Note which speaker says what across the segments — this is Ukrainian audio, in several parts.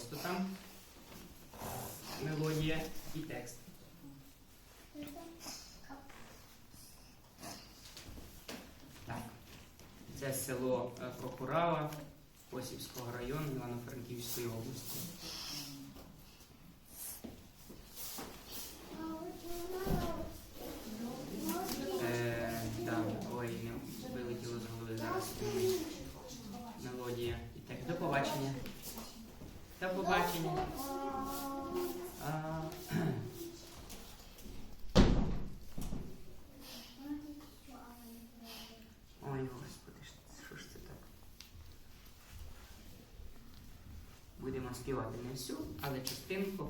Speaker 1: просто там. Мелодія і текст. Так. Це село е, Прокурава Косівського району Івано-Франківської області. Е. Мелодія. І так, до побачення. До побачення. Ой, господи, що ж це так? Будемо співати не всю, але частинку.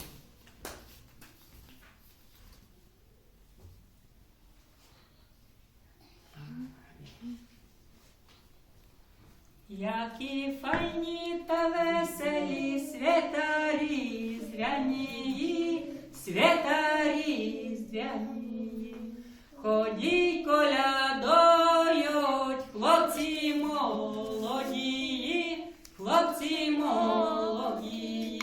Speaker 2: Які файні та веселі свята різдвяні, свята різдвяні. Ходіть колядують, хлопці молоді, хлопці молоді,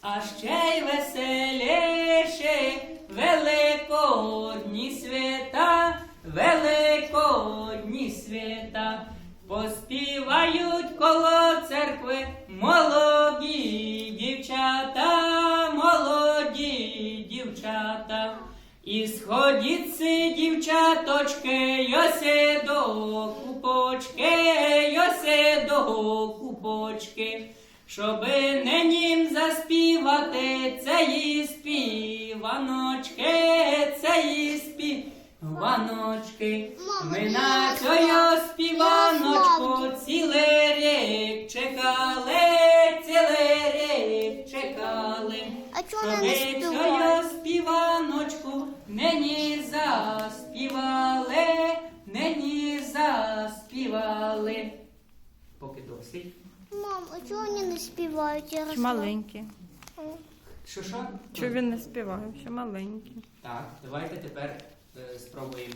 Speaker 2: а ще й веселіше великодні свята, великодні свята. Поспівають коло церкви молоді дівчата, молоді дівчата. І сходіться, дівчаточки, йосе до купочки, йосе до купочки, щоби ненім заспівати цієї співаночки, цієї співаночки. Ми на цю співаночку
Speaker 3: чого не
Speaker 2: Щоби
Speaker 3: співає?
Speaker 2: співаночку нині заспівали, нині заспівали.
Speaker 1: Поки досить.
Speaker 3: Мам, а чого вони не співають? Я росла.
Speaker 4: маленький?
Speaker 1: Що що?
Speaker 4: Чи він не співає? Ще маленький.
Speaker 1: Так, давайте тепер е, спробуємо